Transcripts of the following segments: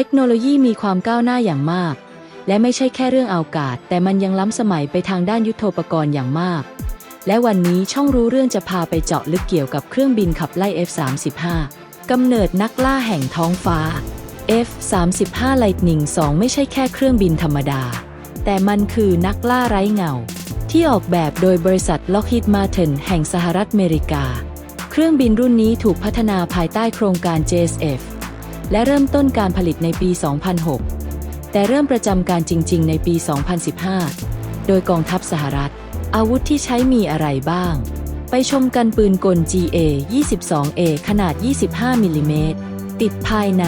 เทคโนโลยีมีความก้าวหน้าอย่างมาก และไม่ใช่แค่เรื่องอากาศ แต่มันยังล้ำสมัยไปทางด้านยุทโธปกรณ์อย่างมาก และวันนี้ช่องรู้เรื่องจะพาไปเจาะลึกเกี่ยวกับเครื่องบินขับไล่ F-35 กำเนิดนักล่าแห่งท้องฟ้า F-35 Lightning II ไม่ใช่แค่เครื่องบินธรรมดา แต่มันคือนักล่าไร้เงา ที่ออกแบบโดยบริษัท Lockheed Martin แห่งสหรัฐอเมริกา เครื่องบินรุ่นนี้ถูกพัฒนาภายใต้โครงการ JSF และเริ่มต้นการผลิตในปี 2006 แต่เริ่มประจำการจริง ๆ ในปี 2015 โดยกองทัพสหรัฐ อาวุธที่ใช้มีอะไรบ้าง ไปชมกันปืนกล GA 22A ขนาด 25 มิลลิเมตร ติดภายใน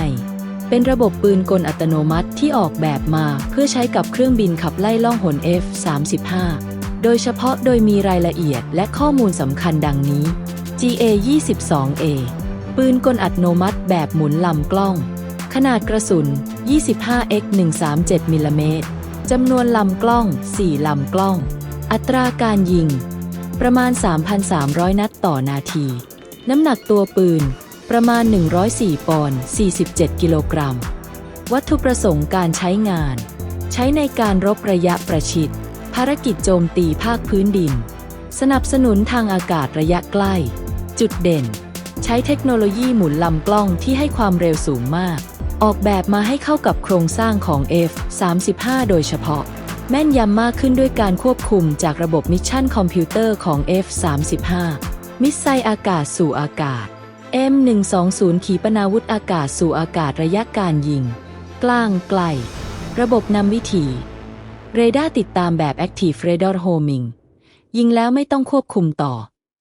เป็นระบบปืนกลอัตโนมัติที่ออกแบบมาเพื่อใช้กับเครื่องบินขับไล่ล่องหน F-35 โดยเฉพาะโดยมีรายละเอียดและข้อมูลสำคัญดังนี้ GA 22A ปืนกลอัตโนมัติแบบหมุนลำกล้อง ขนาดกระสุน 25x 137มิลลิเมตรจำนวนลำกล้อง 4 ลำกล้อง อัตราการยิง ประมาณ 3,300 นัดต่อนาที น้ำหนักตัวปืน ประมาณ 104 ปอนด์ 47 กิโลกรัม วัตถุประสงค์การใช้งาน ใช้ในการรบระยะประชิด ภารกิจโจมตีภาคพื้นดิน สนับสนุนทางอากาศระยะใกล้ จุดเด่น ใช้เทคโนโลยีหมุนลำกล้องที่ให้ความเร็วสูงมาก ออกแบบมาให้เข้ากับโครงสร้างของ F-35 โดยเฉพาะ แม่นยำมากขึ้นด้วยการควบคุมจากระบบมิชชั่นคอมพิวเตอร์ของ F-35 มิสไซล์อากาศสู่อากาศ M120 ขีปนาวุธอากาศสู่อากาศระยะการยิง กลางไกล ระบบนำวิถี เรดาร์ติดตามแบบ Active Radar Homing ยิงแล้วไม่ต้องควบคุมต่อ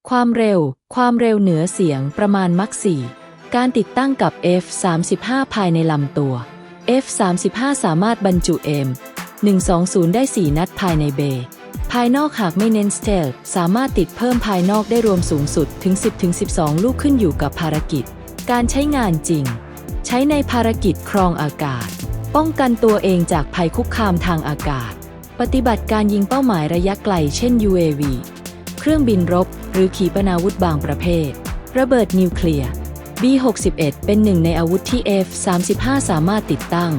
ความเร็ว ความเร็วเหนือเสียงประมาณมัก4การติดตั้งกับ F35 ภายในลำตัว F35 สามารถบรรจุ M 120 ได้ 4 นัดภายในเบย์ภายนอกหากไม่เน้นสเตลสามารถติดเพิ่มภายนอกได้รวมสูงสุดถึง 10-12 ลูกขึ้นอยู่กับภารกิจ การใช้งานจริง ใช้ในภารกิจครองอากาศ ป้องกันตัวเองจากภัยคุกคามทางอากาศ ปฏิบัติการยิงเป้าหมายระยะไกลเช่น UAV เครื่องบินรบ หรือขีปนาวุธบางประเภท ระเบิดนิวเคลียร์ B61 เป็นหนึ่งในอาวุธที่ F35 สามารถติดตั้ง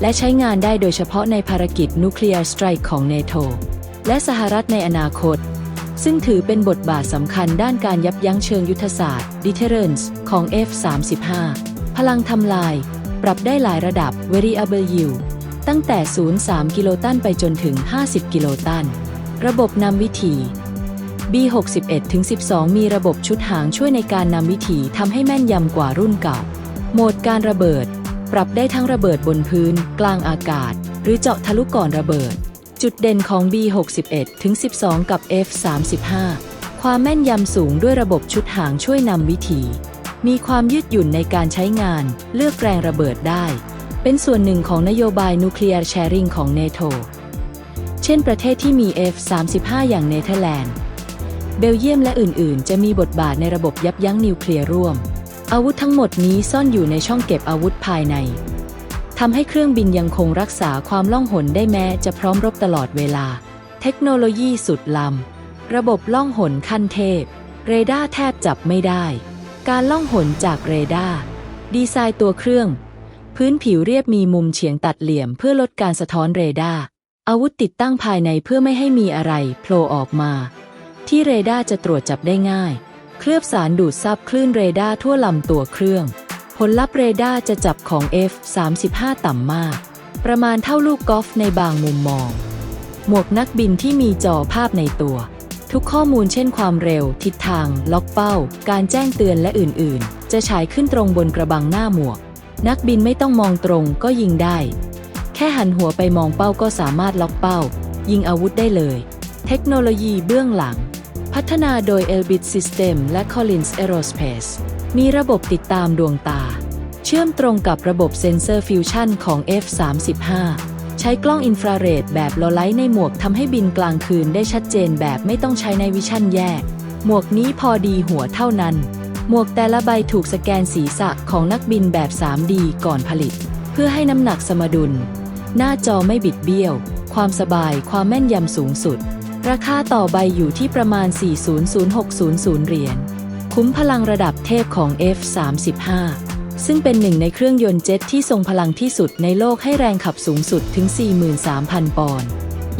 และใช้งานได้โดยเฉพาะในภารกิจนิวเคลียร์สไตร์ของเนโตและสหรัฐในอนาคต ซึ่งถือเป็นบทบาทสำคัญด้านการยับยั้งเชิงยุทธศาสตร์ deterrence ของ F35 พลังทำลาย ปรับได้หลายระดับ variable yield ตั้งแต่ 0.3 กิโลตันไปจนถึง 50 กิโลตัน ระบบนำวิถี B61-12 มีระบบชุดหางช่วยในการนำวิถีทำให้แม่นยำกว่ารุ่นเก่า โหมดการระเบิด ปรับได้ทั้งระเบิดบนพื้น กลางอากาศ หรือเจาะทะลุก่อนระเบิด จุดเด่นของ B61-12 กับ F35 ความแม่นยำสูงด้วยระบบชุดหางช่วยนำวิถีมีความยืดหยุ่นในการใช้งาน เลือกแรงระเบิดได้ เป็นส่วนหนึ่งของนโยบายนูเคลียร์แชร์ริงของเนโตเช่นประเทศที่มี F35 อย่างเนเธอร์แลนด์ เบลเยียมและอื่นๆ จะมีบทบาทในระบบยับยั้งนิวเคลียร์ร่วม อาวุธทั้งหมดนี้ซ่อนอยู่ในช่องเก็บอาวุธภายในทำให้เครื่องบินยังคงรักษาความล่องหนได้แม้จะพร้อมรบตลอดเวลา เทคโนโลยีสุดล้ำระบบล่องหนขั้นเทพ เรดาร์แทบจับไม่ได้ การล่องหนจากเรดาร์ดีไซน์ตัวเครื่อง พื้นผิวเรียบมีมุมเฉียงตัดเหลี่ยมเพื่อลดการสะท้อนเรดาร์อาวุธติดตั้งภายในเพื่อไม่ให้มีอะไรโผล่ออกมา ที่เรดาร์จะตรวจจับได้ง่าย เคลือบสารดูดซับคลื่นเรดาร์ทั่วลำตัวเครื่อง ผลลัพธ์เรดาร์จะจับของ F35 ต่ำมาก ประมาณเท่าลูกกอล์ฟในบางมุมมอง หมวกนักบินที่มีจอภาพในตัว ทุกข้อมูลเช่นความเร็ว ทิศทาง ล็อกเป้า การแจ้งเตือนและอื่น ๆ จะฉายขึ้นตรงบนกระบังหน้าหมวก นักบินไม่ต้องมองตรงก็ยิงได้ แค่หันหัวไปมองเป้าก็สามารถล็อกเป้า ยิงอาวุธได้เลย เทคโนโลยีเบื้องหลัง พัฒนาโดย Elbit System และ Collins Aerospace มีระบบติดตามดวงตา เชื่อมตรงกับระบบเซ็นเซอร์ฟิวชั่นของ F35 ใช้กล้องอินฟราเรดแบบโลไลท์ในหมวกทำให้บินกลางคืนได้ชัดเจนแบบไม่ต้องใช้ในวิชั่นแยก หมวกนี้พอดีหัวเท่านั้น หมวกแต่ละใบถูกสแกนศีรษะของนักบินแบบ 3D ก่อนผลิต เพื่อให้น้ำหนักสมดุล หน้าจอไม่บิดเบี้ยว ความสบายความแม่นยำสูงสุด ราคาต่อใบอยู่ที่ประมาณ 400,600 เหรียญ คุ้มพลังระดับเทพของ F35 ซึ่งเป็นหนึ่งในเครื่องยนต์เจ็ตที่ทรงพลังที่สุดในโลกให้แรงขับสูงสุดถึง 43,000 ปอนด์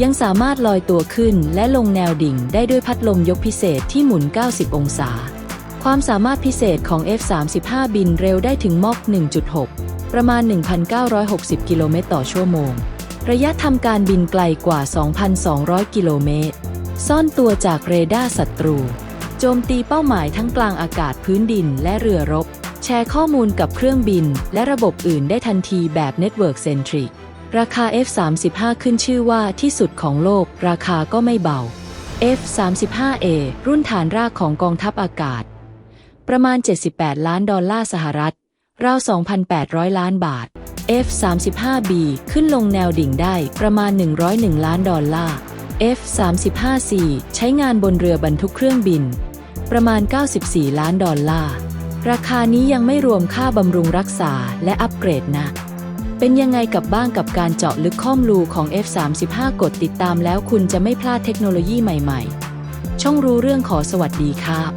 ยังสามารถลอยตัวขึ้นและลงแนวดิ่งได้ด้วยพัดลมยกพิเศษที่หมุน 90 องศา ความสามารถพิเศษของ F-35 บินเร็วได้ถึงมอก 1.6 ประมาณ 1,960 กิโลเมตรต่อชั่วโมง ระยะทำการบินไกลกว่า 2,200 กิโลเมตร ซ่อนตัวจากเรดาร์ศัตรู โจมตีเป้าหมายทั้งกลางอากาศพื้นดินและเรือรบ แชร์ข้อมูลกับเครื่องบิน และระบบอื่นได้ทันทีแบบ Network Centric ราคา F-35 ขึ้นชื่อว่าที่สุดของโลก ราคาก็ไม่เบา F-35A รุ่นฐานรากของกองทัพอากาศ ประมาณ 78 ล้านดอลลาร์สหรัฐ ราว 2,800 ล้านบาท F-35B ขึ้นลงแนวดิ่งได้ประมาณ 101 ล้านดอลลาร์ F-35C ใช้งานบนเรือบรรทุกเครื่องบิน ประมาณ 94 ล้านดอลลาร์ ราคานี้ยังไม่รวมค่าบำรุงรักษาและอัปเกรดนะ เป็นยังไงกับบ้างกับการเจาะลึกข้อมูลของ F35 กดติดตามแล้วคุณจะไม่พลาดเทคโนโลยีใหม่ ๆ ช่องรู้เรื่องขอสวัสดีครับ